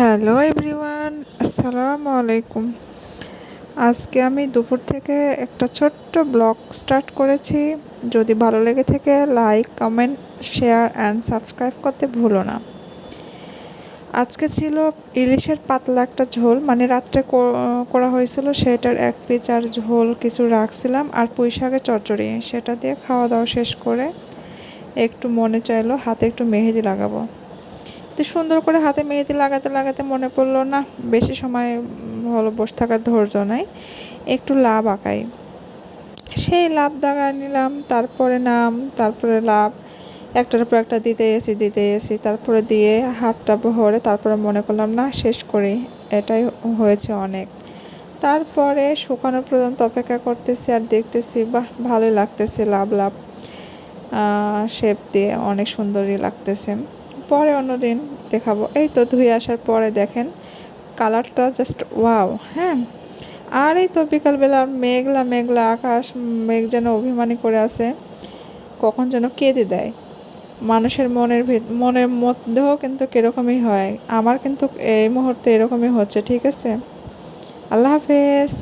Hello everyone, আসসালামু আলাইকুম। আজকে আমি দুপুর থেকে একটা ছোট্ট ব্লগ স্টার্ট করেছি। যদি ভালো লেগে থাকে, like, comment, share and subscribe করতে ভুলো না। আজকে ছিল ইলিশের পাতলা একটা ঝোল মানে রাত্রে করা হয়েছিল সেটার এক পিচ আর ঝোল কিছু রাখছিলাম আর পুঁই শাকের চচ্চড়ি, সেটা দিয়ে খাওয়া দাওয়া শেষ করে একটু মনে চাইলো হাতে একটু মেহেদি লাগাবো। তো সুন্দর করে হাতে মেহেদি লাগাতে লাগাতে মনে পড়ল, না, বেশি সময় ভালো বসে থাকার ধৈর্য নাই, একটু লাভ আঁকাই। সেই লাভ দাগা নিলাম, তারপরে নাম, তারপরে লাভ, একটার পর একটা দিতে এসি দিতে এসি, তারপরে দিয়ে হাতটা ভরে তারপরে মনে করলাম, না, শেষ করি। এটাই হয়েছে অনেক। তারপরে শুকানো পর্যন্ত অপেক্ষা করতেছি আর দেখতেছি, বাহ, ভালোই লাগতেছে লাভ লাভ। শেপ দিয়ে অনেক সুন্দরই লাগতেছে। পরে অন্য দিন দেখাবো। এই তো ধুয়ে আসার পরে দেখেন কালারটা জাস্ট ওয়াও হ্যাঁ? আর এই তো বিকালবেলা মেঘলা মেঘলা আকাশ, মেঘ যেন অভিমানী করে আছে, কখন যেন কেঁদে দেয়। মানুষের মনের মনের মধ্যেও কিন্তু কীরকমই হয়। আমার কিন্তু এই মুহূর্তে এরকমই হচ্ছে, ঠিক আছে? আল্লাহ হাফেজ।